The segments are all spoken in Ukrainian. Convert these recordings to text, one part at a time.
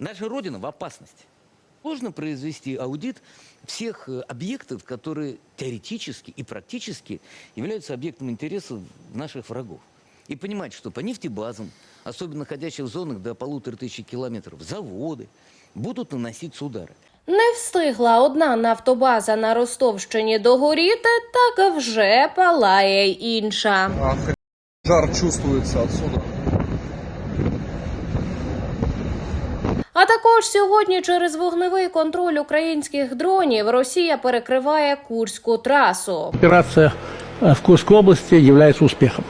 Наша Родина в опасности. Сложно произвести аудит всех э, объектов, которые теоретически и практически являются объектом интересов наших врагов. И понимать, что по нефтебазам, особенно находящих в зонах до полутора тысяч километров, заводы будут наноситься удары. Не встигла одна нафтобаза на Ростовщині догоріти, так вже палає й інша. А жар чувствуется отсюда. А також сьогодні через вогневий контроль українських дронів Росія перекриває Курську трасу. Операция э, в Курской области является успехом.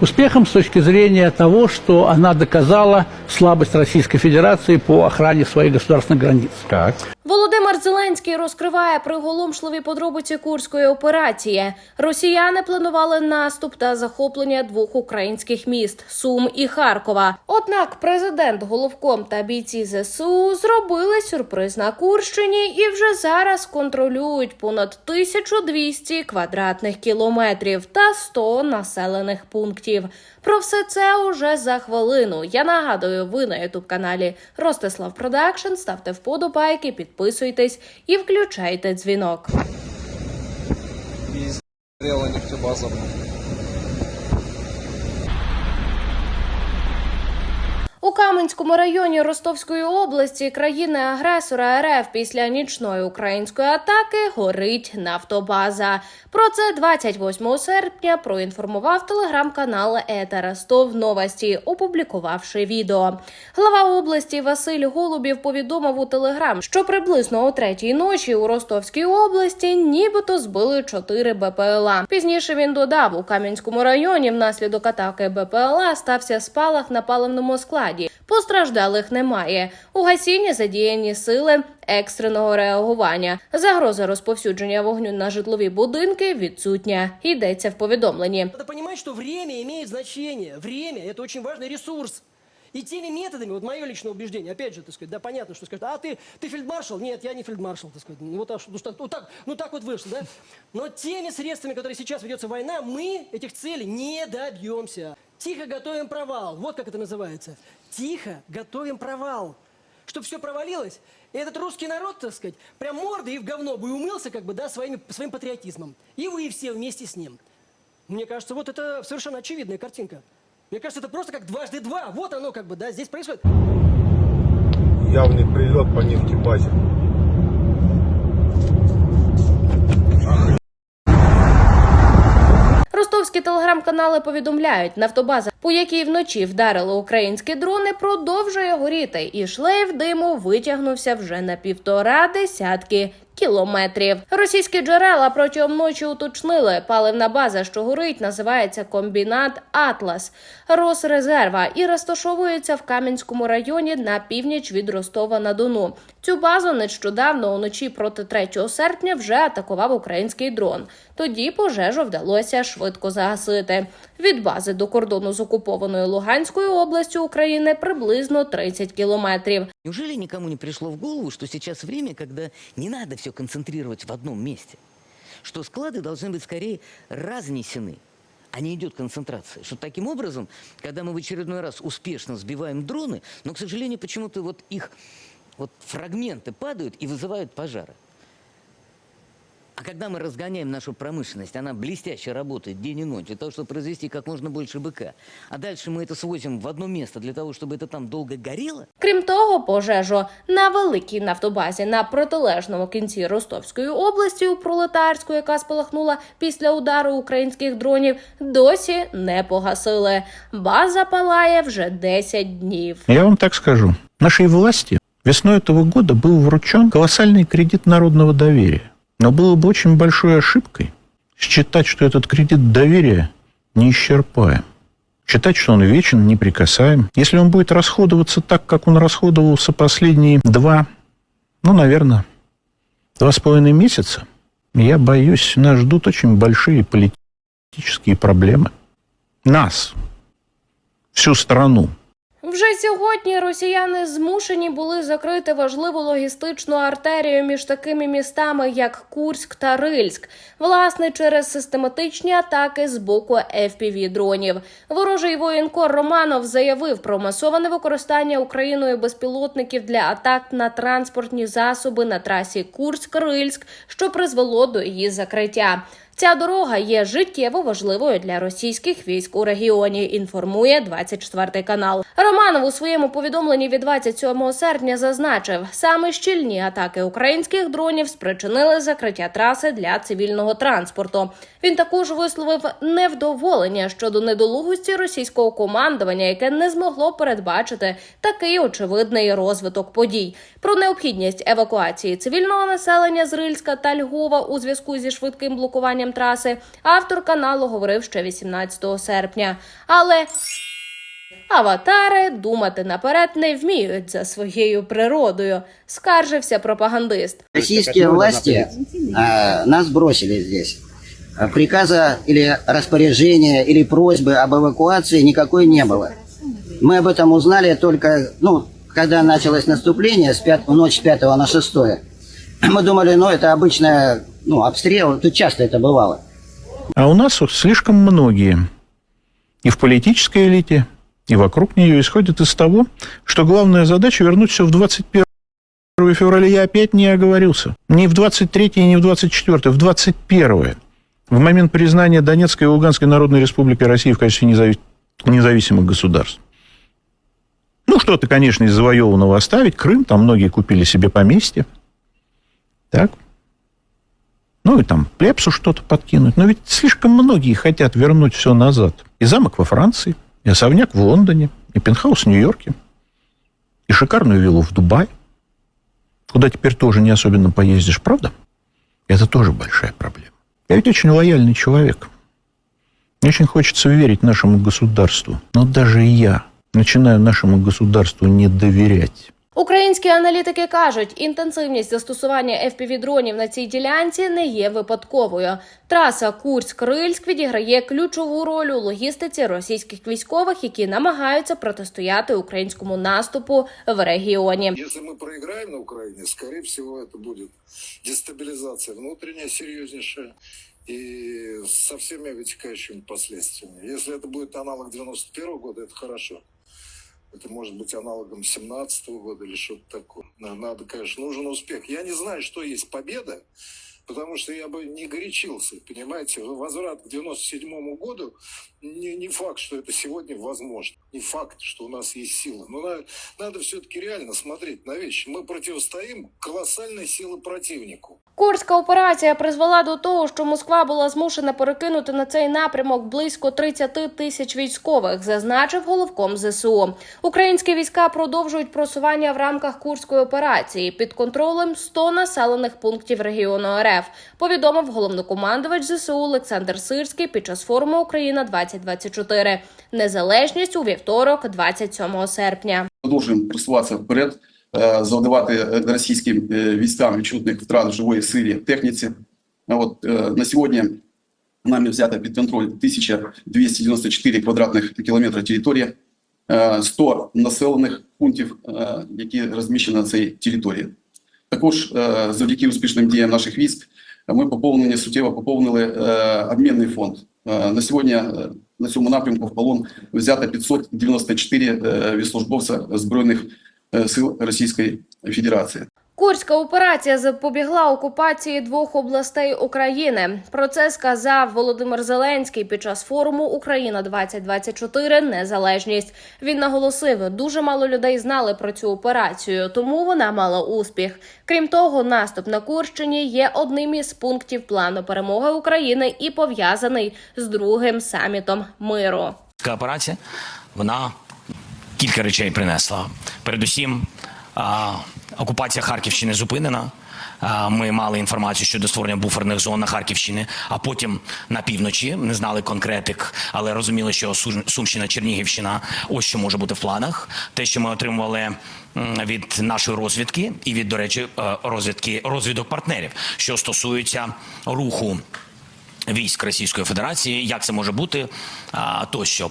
Успехом с точки зрения того, что она доказала слабость Российской Федерации по охране своих государственных границ. Так. Володимир Зеленський розкриває приголомшливі подробиці курської операції. Росіяни планували наступ та захоплення двох українських міст Сум і Харкова. Однак президент Головком та бійці ЗСУ зробили сюрприз на Курщині і вже зараз контролюють понад 1200 квадратних кілометрів та 100 населених пунктів. Про все це уже за хвилину. Я нагадую, ви на ютуб каналі Ростислав Продакшн. Ставте вподобайки, підписуйтесь і включайте дзвінок. И Каменському районі Ростовської області країни-агресора РФ після нічної української атаки горить нафтобаза. Про це 28 серпня проінформував телеграм-канал Ета Ростов Новості, опублікувавши відео. Глава області Василь Голубів повідомив у телеграм, що приблизно о третій ночі у Ростовській області нібито збили чотири БПЛА. Пізніше він додав, у Кам'янському районі внаслідок атаки БПЛА стався спалах на паливному складі. Постраждалих немає. У гасінні задіяні сили екстреного реагування. Загроза розповсюдження вогню на житлові будинки відсутня. Йдеться в повідомленні. Надо понимать, что время имеет значение. Время – это очень важный ресурс. И теми методами, вот мое личное убеждение, опять же, так сказать, да, понятно, что скажут, а ты, ты фельдмаршал? Нет, я не фельдмаршал, так сказать. Ну, вот, так, ну, что- вот так, ну, так вот вышло, да? Но теми средствами, которые сейчас ведется война, мы этих целей не добьемся. Тихо готовим провал. Вот как это называется. Тихо готовим провал. Чтобы все провалилось, и этот русский народ, так сказать, прям мордой и в говно бы умылся, как бы, да, своими, своим патриотизмом. И вы все вместе с ним. Мне кажется, вот это совершенно очевидная картинка. Мне кажется, это просто как дважды два. Вот оно как бы, да, здесь происходит. явный прилет по нефтебазе. Ростовські телеграм-канали повідомляють, нафтобаза, по якій вночі вдарили українські дрони, продовжує горіти, і шлейф диму витягнувся вже на півтора десятки кілометрів. Російські джерела протягом ночі уточнили, паливна база, що горить, називається комбінат Атлас Росрезерва і розташовується в Кам'янському районі на північ від Ростова на Дону. Цю базу нещодавно уночі проти 3 серпня вже атакував український дрон. Тоді пожежу вдалося швидко загасити. Від бази до кордону з окупованою Луганською областю України приблизно 30 кілометрів. Неужели никому не пришло в голову, что сейчас время, когда не надо все концентрировать в одном месте? Что склады должны быть скорее разнесены, а не идет концентрация. Что таким образом, когда мы в очередной раз успешно сбиваем дроны, но, к сожалению, почему-то вот их вот фрагменты падают и вызывают пожары. А когда мы разгоняем нашу промышленность, она блестяще работает день и ночь для того, чтобы произвести как можно больше быка, а дальше мы это свозим в одно место для того, чтобы это там долго горело, Крім того, пожежу на великій нафтобазі на протилежному кінці Ростовської області у пролетарську, яка спалахнула після удару українських дронів, досі не погасили. База палає вже 10 днів. Я вам так скажу. Нашей власти весной этого года был вручен колоссальный кредит народного доверия. Но было бы очень большой ошибкой считать, что этот кредит доверия неисчерпаем. Считать, что он вечен, неприкасаем. Если он будет расходоваться так, как он расходовался последние два, ну, наверное, два с половиной месяца, я боюсь, нас ждут очень большие политические проблемы. Нас, всю страну. Вже сьогодні росіяни змушені були закрити важливу логістичну артерію між такими містами, як Курськ та Рильськ, власне, через систематичні атаки з боку fpv дронів. Ворожий воєнкор Романов заявив про масоване використання Україною безпілотників для атак на транспортні засоби на трасі Курськ-Рильськ, що призвело до її закриття. Ця дорога є життєво важливою для російських військ у регіоні. Інформує 24 канал. Романов у своєму повідомленні від 27 серпня зазначив, саме щільні атаки українських дронів спричинили закриття траси для цивільного транспорту. Він також висловив невдоволення щодо недолугості російського командування, яке не змогло передбачити такий очевидний розвиток подій. Про необхідність евакуації цивільного населення з Рильська та Львова у зв'язку зі швидким блокуванням траси автор каналу говорив ще 18 серпня. Але аватари думати наперед не вміють за своєю природою, скаржився пропагандист. Российские власти а, нас бросили здесь. А, Приказа или распоряжения или просьбы об эвакуации никакой не было. Мы об этом узнали только, ну, когда началось наступление с пят- в ночь с 5 на 6. Мы думали, ну, это обычное, ну, обстрел, тут часто это бывало. А у нас слишком многие и в политической элите, и вокруг нее исходят из того, что главная задача вернуть все в 21 февраля. Я опять не оговорился. Не в 23 и не в 24, в 21 в момент признания Донецкой и Луганской Народной Республики России в качестве незави- независимых государств. Ну, что-то, конечно, из завоеванного оставить. Крым, там многие купили себе поместье. Так? Ну и там плепсу что-то подкинуть. Но ведь слишком многие хотят вернуть все назад. И замок во Франции, и особняк в Лондоне, и пентхаус в Нью-Йорке, и шикарную виллу в Дубае, куда теперь тоже не особенно поездишь, правда? Это тоже большая проблема. Я ведь очень лояльный человек. Мне очень хочется верить нашему государству. Но даже я начинаю нашему государству не доверять. Українські аналітики кажуть, інтенсивність застосування fpv дронів на цій ділянці не є випадковою. Траса Курськ-Рильськ відіграє ключову роль у логістиці російських військових, які намагаються протистояти українському наступу в регіоні. Если мы проиграем на Украине, скорее всего, это будет дестабилизация внутренняя серьезнейшая и со всеми вытекающими последствиями. Если это будет аналог 91 года, это хорошо. Это может быть аналогом 17 года или что-то такое. На- Надо, конечно, нужен успех. Я не знаю, что есть победа, потому что я бы не горячился, понимаете. Возврат к 97 году не, не факт, что это сегодня возможно. Не факт, что у нас есть сила. Но надо, надо все-таки реально смотреть на вещи. Мы противостоим колоссальной силы противнику. Курська операція призвела до того, що Москва була змушена перекинути на цей напрямок близько 30 тисяч військових, зазначив головком ЗСУ. Українські війська продовжують просування в рамках курської операції під контролем 100 населених пунктів регіону РФ. Повідомив головнокомандувач ЗСУ Олександр Сирський під час форуму Україна 2024 Незалежність у вівторок, 27 серпня. продовжуємо просуватися вперед, е, завдавати е, російським е, військам відчутних втрат живої силі техніці. От на сьогодні нами взято під контроль 1294 квадратних кілометри території, е, 100 населених пунктів, які розміщені на цій території. Також завдяки успішним діям наших військ ми поповнені суттєво поповнили обмінний фонд. Е, На сьогодні е, на цьому напрямку в полон взято 594 е, військовослужбовця збройних сил Російської Федерації. Курська операція запобігла окупації двох областей України. Про це сказав Володимир Зеленський під час форуму Україна 2024 Незалежність. Він наголосив, дуже мало людей знали про цю операцію, тому вона мала успіх. Крім того, наступ на Курщині є одним із пунктів плану перемоги України і пов'язаний з другим самітом миру. Операція вона кілька речей принесла. Передусім, а, окупація Харківщини зупинена. Ми мали інформацію щодо створення буферних зон на Харківщині, а потім на півночі не знали конкретик, але розуміли, що Сумщина, Чернігівщина ось що може бути в планах. Те, що ми отримували від нашої розвідки, і від, до речі, е, розвідки розвідок партнерів, що стосується руху військ Російської Федерації, як це може бути тощо.